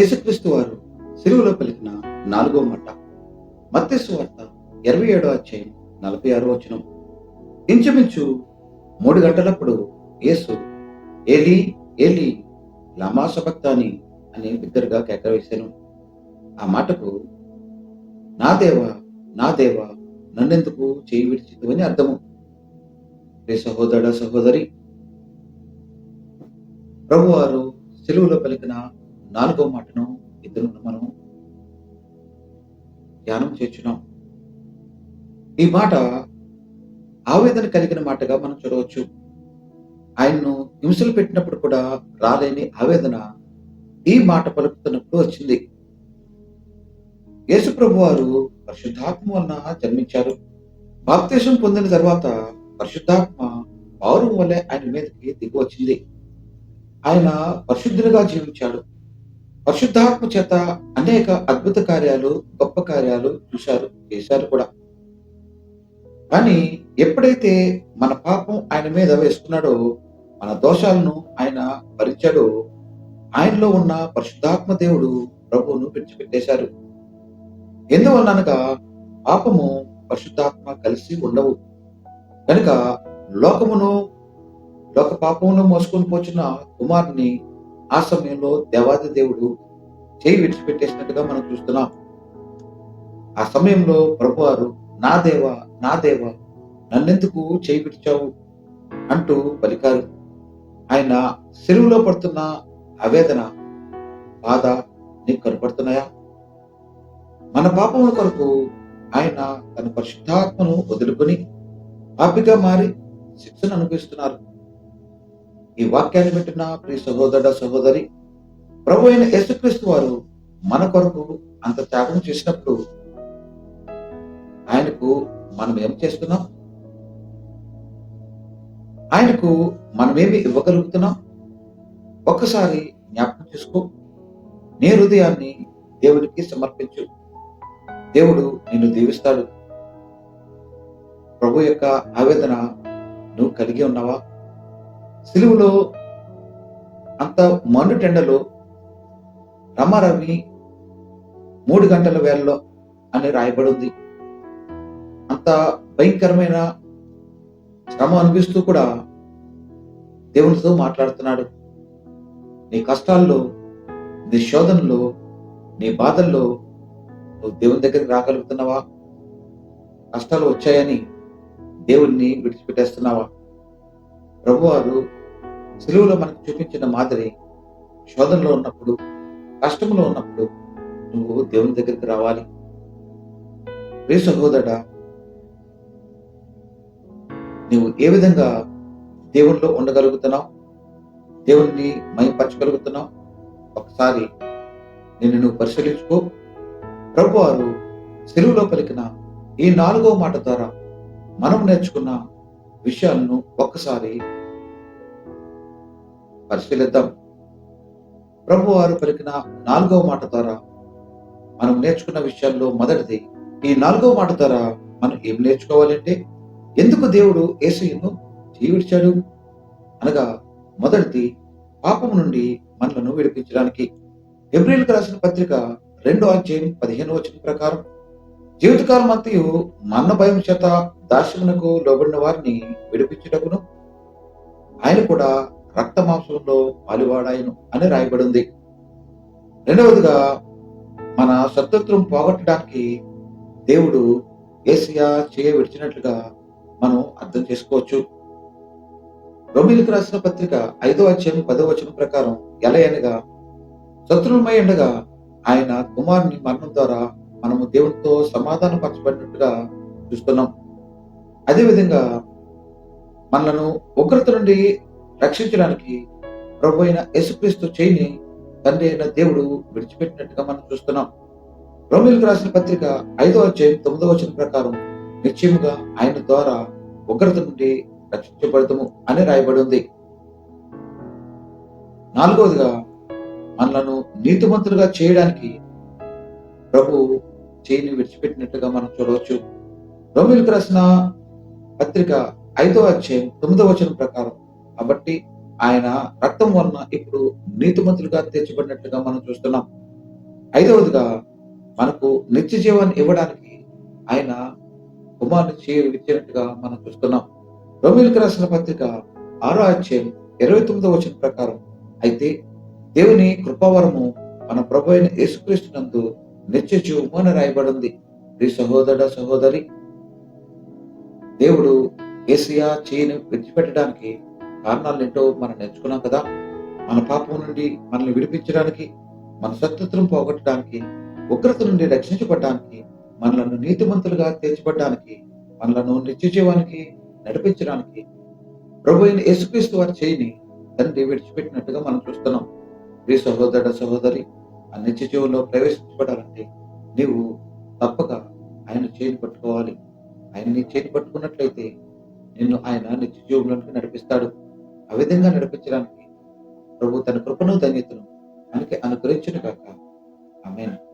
యేసుక్రీస్తు వారు సిలువలో పలికిన నాలుగో మాట. మత్తేసు వార్త ఇరవై ఏడో అధ్యాయం నలభై ఆరో వచనం. ఇంచుమించు మూడు గంటలప్పుడు యేసు ఏలి ఏలి లమాసభక్తాని అని బిగ్గరగా కేకర వేశాను. ఆ మాటకు నా దేవ నా దేవ నన్నెందుకు చేయి విడిచిద్దు అని అర్థము. రే సహోదర సహోదరి ప్రభువారు సెలువులో పలికిన నాలుగో మాటను ఇద్దరు మనం ధ్యానం చేర్చున్నాం ఈ మాట ఆవేదన కలిగిన మాటగా మనం చూడవచ్చు. ఆయన్ను హింసలు పెట్టినప్పుడు కూడా రాలేని ఆవేదన ఈ మాట పలుకుతున్నప్పుడు వచ్చింది. యేసుప్రభు వారు పరిశుద్ధాత్మ వలన జన్మించారు. బాప్తేశం పొందిన తర్వాత పరిశుద్ధాత్మ పౌరం వల్లే ఆయన మీదకి దిగి వచ్చింది. ఆయన పరిశుద్ధులుగా జీవించాడు. పరిశుద్ధాత్మ చేత అనేక అద్భుత కార్యాలు గొప్ప కార్యాలు చూశారు చేశారు కూడా. కానీ ఎప్పుడైతే మన పాపం ఆయన మీద వేసుకున్నాడో మన దోషాలను ఆయన భరించాడో ఆయనలో ఉన్న పరిశుద్ధాత్మ దేవుడు ప్రభువును విడిచిపెట్టేశారు. ఎందువల్ల అనగా పాపము పరిశుద్ధాత్మ కలిసి ఉండవు. కనుక లోకమును లోక పాపమును మోసుకొని పోచిన కుమారుని ఆ సమయంలో దేవాది దేవుడు చేయి విడిచిపెట్టేసినట్టుగా మనం చూస్తున్నాం. ఆ సమయంలో ప్రభువారు నా దేవ నా దేవ నన్నెందుకు చేయి విడిచావు? అంటూ పలికారు. ఆయన సెరువులో పడుతున్న ఆవేదన బాధ నీకు కనపడుతున్నాయా? మన పాపముల కొరకు ఆయన తన పరిశుద్ధాత్మను వదులుకొని పాపిగా మారి శిక్షను అనుభవిస్తున్నారు. ఈ వాక్యాన్ని పెట్టిన ప్రియ సహోదర సహోదరి ప్రభు అయిన యేసుక్రీస్తు వారు మన కొరకు అంత త్యాగం చేసినప్పుడు ఆయనకు మనం ఏం చేస్తున్నాం? ఆయనకు మనమేమి ఇవ్వగలుగుతున్నాం? ఒక్కసారి జ్ఞాపకం చేసుకో. నీ హృదయాన్ని దేవునికి సమర్పించు. దేవుడు నిన్ను దీవిస్తాడు. ప్రభు యొక్క ఆవేదన నువ్వు కలిగి ఉన్నావా? సిలువులో అంత మండుటెండలో రమారవి మూడు గంటల వేళలో అని రాయబడి ఉంది అంత భయంకరమైన శ్రమ అనిపిస్తూ కూడా దేవునితో మాట్లాడుతున్నాడు. నీ కష్టాల్లో నీ శోధనలో నీ బాధల్లో నువ్వు దేవుని దగ్గరికి రాగలుగుతున్నావా? కష్టాలు వచ్చాయని దేవుణ్ణి విడిచిపెట్టేస్తున్నావా? ప్రభువారు సెలువులో మనకు చూపించిన మాదిరి శోధనలో ఉన్నప్పుడు కష్టంలో ఉన్నప్పుడు నువ్వు దేవుని దగ్గరికి రావాలి. ప్రియ సహోదరుడా నువ్వు ఏ విధంగా దేవునిలో ఉండగలుగుతున్నావు? దేవుణ్ణి మయంపరచగలుగుతున్నావు ఒకసారి నిన్ను నువ్వు పరిశీలించుకో. ప్రభువారు సెలువులో పలికిన ఈ నాలుగో మాట ద్వారా మనం నేర్చుకున్న విషయాలను ఒక్కసారి పరిశీలిద్దాం. ప్రభు వారు పలికిన నాలుగవ మాట ద్వారా మనం నేర్చుకున్న విషయాల్లో మొదటిది ఈ నాలుగవ మాట ద్వారా మనం ఏం నేర్చుకోవాలంటే ఎందుకు దేవుడు ఏసయ్యను జీవించాడు? అనగా మొదటిది పాపం నుండి మనలను విడిపించడానికి. ఎబ్రిల్కి రాసిన పత్రిక రెండో అధ్యాయం పదిహేను వచ్చిన ప్రకారం జీవితకాలం అంతయు మన్న భయం చేత దాస్యమునకు లోబడిన వారిని విడిపించుటకును ఆయన కూడా రక్త మాంసంలో పాలువాడాయను అని రాయబడింది. రెండవదిగా మన శత్రుత్వం పోగొట్టడానికి దేవుడు ఏసియా చేయ విడిచినట్లుగా మనం అర్థం చేసుకోవచ్చు. రోమిలికి రాసిన పత్రిక ఐదో అధ్యాయం పదో వచనం ప్రకారం ఎలా అనగా శత్రువులమై ఉండగా ఆయన కుమారుని మరణం ద్వారా మనము దేవునితో సమాధానం పరచబడినట్టుగా చూస్తున్నాం. అదేవిధంగా మనలను ఉగ్రత నుండి రక్షించడానికి ప్రభు అయిన యేసుక్రీస్తు చేయిని తండ్రి అయిన దేవుడు విడిచిపెట్టినట్టుగా మనం చూస్తున్నాం. రోమిల్కి రాసిన పత్రిక ఐదో అధ్యాయం తొమ్మిదో వచ్చిన ప్రకారం నిశ్చయముగా ఆయన ద్వారా ఉగ్రత నుండి రక్షించబడతాము అని రాయబడి ఉంది. నాలుగవదిగా మనలను నీతిమంతులుగా చేయడానికి ప్రభు చేయిని విడిచిపెట్టినట్టుగా మనం చూడవచ్చు. రోమిల్కి రాసిన పత్రిక ఐదో అధ్యాయం తొమ్మిదో వచనం ప్రకారం. కాబట్టి ఆయన రక్తం వలన ఇప్పుడు నీతిమంతులుగా తీర్చబడినట్లుగా మనం చూస్తున్నాం. ఐదవదిగా మనకు నిత్య జీవాన్ని ఇవ్వడానికి ఆయన కుమారుని చేయి మనం చూస్తున్నాం. రోమిలకు రాసిన పత్రిక ఆరో అధ్యాయం ఇరవై తొమ్మిదో వచనం ప్రకారం. అయితే దేవుని కృపావరము మన ప్రభు అయిన యేసుక్రీస్తునందు నిత్య అని రాయబడింది. ఈ సహోదర సహోదరి దేవుడు ఏసియా చేయిని విడిచిపెట్టడానికి కారణాలు ఏంటో మనం నేర్చుకున్నాం కదా. మన పాపం నుండి మనల్ని విడిపించడానికి మన శత్రుత్వం పోగొట్టడానికి ఉగ్రత నుండి రక్షించబడడానికి మనలను నీతిమంతులుగా తీర్చబడడానికి మనలను నిత్య జీవానికి నడిపించడానికి ప్రభు అయిన యేసుక్రీస్తు వారి చేయిని తండ్రి విడిచిపెట్టినట్టుగా మనం చూస్తున్నాం. ప్రియ సహోదర సహోదరి ఆ నిత్య జీవంలో ప్రవేశించబడాలంటే నీవు తప్పక ఆయన చేతి పట్టుకోవాలి. ఆయన నీ చేతి పట్టుకున్నట్లయితే నిన్ను ఆయన నిత్య జీవంలోనికి నడిపిస్తాడు. ఆ విధంగా నడిపించడానికి ప్రభు తన కృపను ధన్యతను మనకి అనుగ్రహించిన కాక ఆమెను.